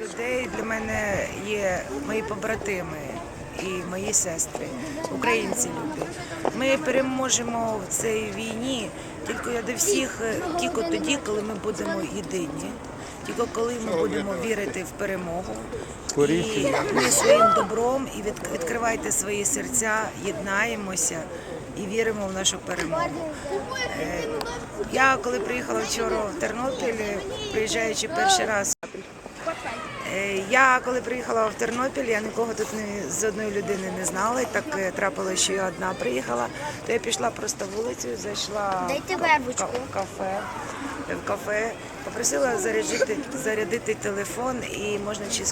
людей для мене є мої побратими і мої сестри, українці люди. Ми переможемо в цій війні тільки я до всіх тільки тоді, коли ми будемо єдині, тільки коли ми будемо вірити в перемогу. І ми своїм добром і від- відкривайте свої серця, єднаємося і віримо в нашу перемогу. Е, Я коли приїхала вчора в Тернопіль, приїжджаючи перший раз. Е, Я коли приїхала в Тернопіль, я нікого тут не з одної людини не знала. І так е, трапилося, що я одна приїхала. То я пішла просто вулицею, зайшла Дайте в кафе. В кафе попросила зарядити, зарядити телефон і можна чи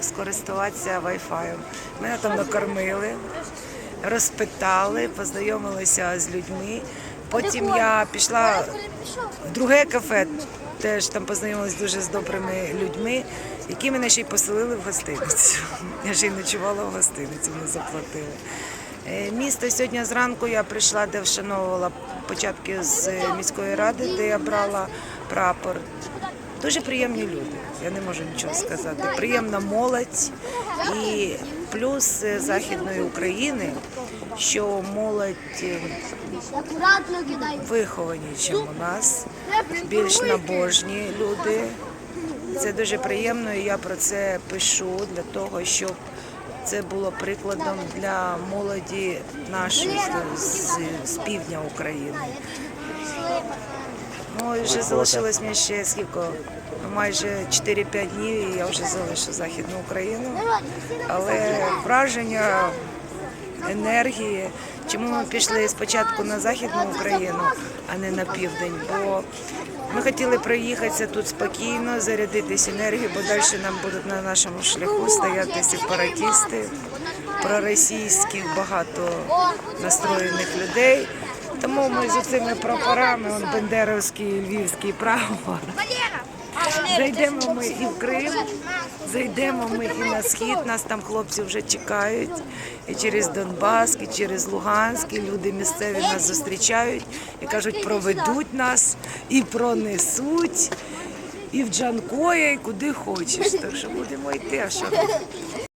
скористуватися Wi-Fi. Мене там накормили, розпитали, познайомилися з людьми. Потім я пішла в друге кафе, теж там познайомилася дуже з добрими людьми, які мене ще й поселили в гостиницю. Я ще й ночувала в гостиниці, вони заплатили. Е, Місто сьогодні зранку я прийшла, де вшановувала початки з міської ради, де я брала прапор. Дуже приємні люди, я не можу нічого сказати. Приємна молодь і плюс е, Західної України, що молодь е, виховані, ніж у нас, більш набожні люди. Це дуже приємно, і я про це пишу для того, щоб це було прикладом для молоді нашої з, з, півдня України. Ну вже залишилось мені ще скільки? Майже 4-5 днів і я вже залишу Західну Україну. Але враження енергії. Чому ми пішли спочатку на Західну Україну, а не на південь? Бо ми хотіли проїхатися тут спокійно, зарядитись енергією, бо далі нам будуть на нашому шляху стояти сепаратісти, проросійських багато настроєних людей. Тому ми з цими прапорами, он Бендеровський, Львівський прапор. Зайдемо ми і в Крим, зайдемо ми і на схід. Нас там хлопці вже чекають. І через Донбас, і через Луганськ, і люди місцеві нас зустрічають і кажуть, проведуть нас і пронесуть. І в Джанкоя, і куди хочеш. Так що будемо йти. А що?